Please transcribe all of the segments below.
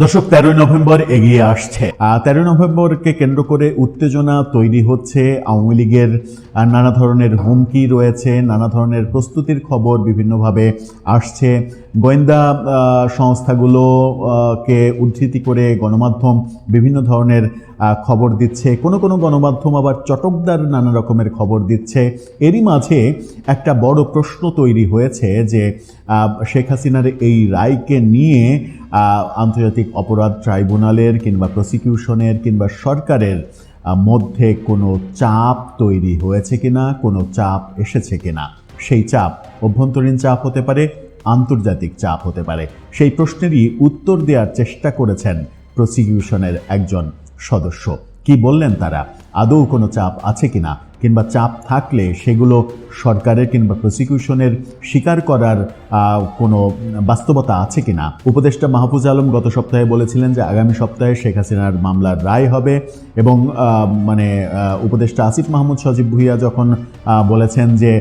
দর্শক, তেরোই নভেম্বর এগিয়ে আসছে। তেরোই নভেম্বরকে কেন্দ্র করে উত্তেজনা তৈরি হচ্ছে। আওয়ামী লীগের নানা ধরনের হুমকি রয়েছে, নানা ধরনের প্রস্তুতির খবর বিভিন্নভাবে আসছে। গোয়েন্দা সংস্থাগুলোকে উদ্ধৃতি করে গণমাধ্যম বিভিন্ন ধরনের খবর দিচ্ছে। কোনো কোনো গণমাধ্যম আবার চটকদার নানা রকমের খবর দিচ্ছে। এরই মাঝে একটা বড় প্রশ্ন তৈরি হয়েছে যে শেখ হাসিনার এই রায়কে নিয়ে আন্তর্জাতিক অপরাধ ট্রাইব্যুনালের কিংবা প্রসিকিউশনের কিংবা সরকারের মধ্যে কোনো চাপ তৈরি হয়েছে কিনা, কোনো চাপ এসেছে কিনা? সেই চাপ, অভ্যন্তরীণ চাপ হতে পারে, আন্তর্জাতিক চাপ হতে পারে। সেই প্রশ্নেরই উত্তর দেওয়ার চেষ্টা করেছেন প্রসিকিউশনের একজন সদস্য। কি বললেন তারা? আদৌ কোনো চাপ আছে কিনা? কিংবা চাপ থাকলে সেগুলো সরকারের কিংবা প্রসিকিউশনের স্বীকার করার কোনো বাস্তবতা আছে কিনা? উপদেষ্টা মাহফুজ আলম গত সপ্তাহে বলেছিলেন যে আগামী সপ্তাহে শেখ হাসিনার মামলার রায় হবে এবং মানে উপদেষ্টা আসিফ মাহমুদ, সজীব ভুইয়া যখন বলেছেন যে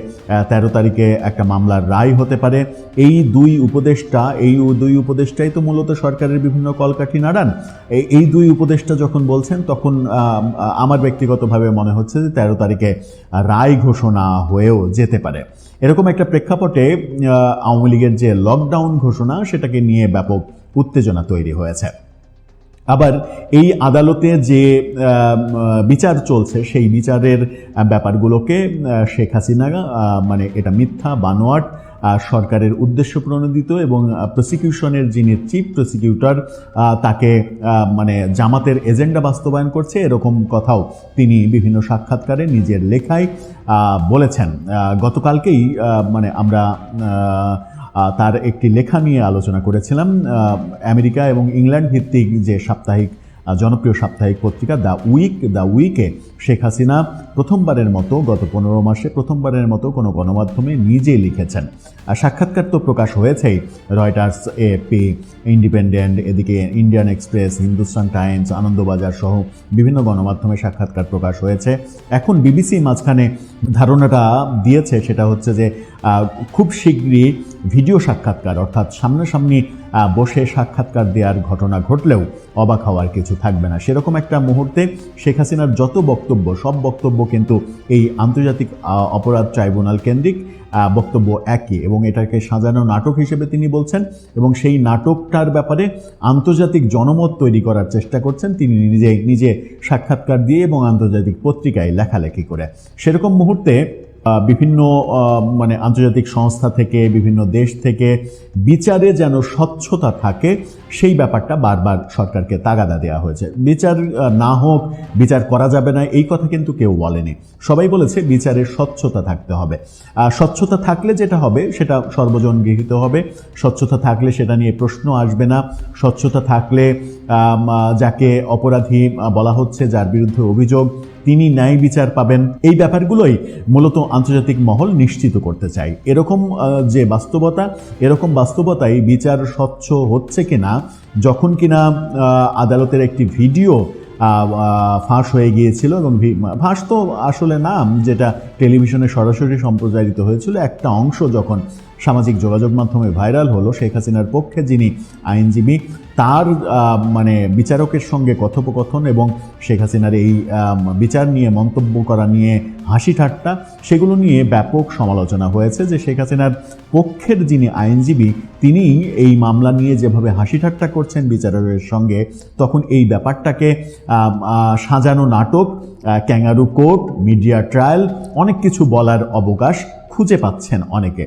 তেরো তারিখে একটা মামলার রায় হতে পারে, এই দুই উপদেষ্টা, এই দুই উপদেষ্টাই তো মূলত সরকারের বিভিন্ন কলকাঠি নাড়ান। এই দুই উপদেষ্টা যখন বলছেন তখন আমার ব্যক্তিগতভাবে মনে হচ্ছে যে তেরো তারিখে রায় ঘোষণা হয়েও যেতে পারে। এরকম একটা প্রেক্ষাপটে আওয়ামী লীগের যে লকডাউন ঘোষণা, সেটাকে নিয়ে ব্যাপক উত্তেজনা তৈরি হয়েছে। আবার এই আদালতে যে বিচার চলছে, সেই বিচারের ব্যাপারগুলোকে শেখ হাসিনা মানে এটা মিথ্যা, বানোয়াট সরকারের উদ্দেশ্য প্রণোদিত এবং প্রসিকিউশনের যিনি চিফ প্রসিকিউটর তাকে মানে জামাতের এজেন্ডা বাস্তবায়ন করছে, এরকম কথাও তিনি বিভিন্ন সাক্ষাৎকারে নিজের লেখায় বলেছেন। গতকালকেই মানে আমরা তার একটি লেখা নিয়ে আলোচনা করেছিলাম আমেরিকা এবং ইংল্যান্ড ভিত্তিক যে সাপ্তাহিক জনপ্রিয় সাপ্তাহিক পত্রিকা দ্য উইক, দ্য উইকে, শেখ হাসিনা প্রথমবারের মতো, গত পনেরো মাসে প্রথমবারের মতো কোনো গণমাধ্যমে নিজে লিখেছেন। আর সাক্ষাৎকার তো প্রকাশ হয়েছেই। রয়টার্স এপি ইন্ডিপেন্ডেন্ট এদিকে Indian Express Hindustan Times Anandabazar সহ বিভিন্ন গণমাধ্যমে সাক্ষাৎকার প্রকাশ হয়েছে। এখন বিবিসি মাঝখানে ধারণাটা দিয়েছে, সেটা হচ্ছে যে খুব শীঘ্রই ভিডিও সাক্ষাৎকার, অর্থাৎ সামনাসামনি বসে সাক্ষাৎকার দেওয়ার ঘটনা ঘটলেও অবাক হওয়ার কিছু থাকবে না। সেরকম একটা মুহূর্তে শেখ হাসিনার যত বক্তব্য, সব বক্তব্য কিন্তু এই আন্তর্জাতিক অপরাধ ট্রাইব্যুনাল কেন্দ্রিক বক্তব্য একই এবং এটাকে সাজানো নাটক হিসেবে তিনি বলছেন এবং সেই নাটকটার ব্যাপারে আন্তর্জাতিক জনমত তৈরি করার চেষ্টা করছেন। তিনি নিজে নিজে সাক্ষাৎকার দিয়ে এবং আন্তর্জাতিক পত্রিকায় লেখালেখি করে। সেরকম মুহূর্তে বিভিন্ন মানে আন্তর্জাতিক সংস্থা থেকে, বিভিন্ন দেশ থেকে বিচারে যেন স্বচ্ছতা থাকে, সেই ব্যাপারটা বারবার সরকারকে তাগাদা দেওয়া হয়েছে। বিচার না হোক, বিচার করা যাবে না, এই কথা কিন্তু কেউ বলেনি। সবাই বলেছে বিচারের স্বচ্ছতা থাকতে হবে। স্বচ্ছতা থাকলে যেটা হবে, সেটা সর্বজন গৃহীত হবে। স্বচ্ছতা থাকলে সেটা নিয়ে প্রশ্ন আসবে না। স্বচ্ছতা থাকলে যাকে অপরাধী বলা হচ্ছে যার বিরুদ্ধে অভিযোগ, তিনি ন্যায় বিচার পাবেন। এই ব্যাপারগুলোই মূলত আন্তর্জাতিক মহল নিশ্চিত করতে চাই এরকম যে বাস্তবতা, এরকম বাস্তবতাই বিচার স্বচ্ছ হচ্ছে কিনা, যখন কিনা আদালতের একটি ভিডিও ফাঁস হয়ে গিয়েছিল এবং ফাঁস তো আসলে নাম, যেটা টেলিভিশনে সরাসরি সম্প্রচারিত হয়েছিল, একটা অংশ যখন সামাজিক যোগাযোগ মাধ্যমে ভাইরাল হলো শেখ হাসিনার পক্ষে, যিনি আইনজীবী। তার মানে বিচারকের সঙ্গে কথোপকথন এবং শেখ হাসিনার এই বিচার নিয়ে মন্তব্য করা নিয়ে হাসি ঠাট্টা, সেগুলো নিয়ে ব্যাপক সমালোচনা হয়েছে যে শেখ হাসিনার পক্ষের যিনি আইনজীবী তিনি এই মামলা নিয়ে যেভাবে হাসি ঠাট্টা করছেন বিচারকের সঙ্গে, তখন এই ব্যাপারটাকে সাজানো নাটক ক্যাঙ্গারু কোর্ট, মিডিয়া ট্রায়াল, অনেক কিছু বলার অবকাশ খুঁজে পাচ্ছেন অনেকে।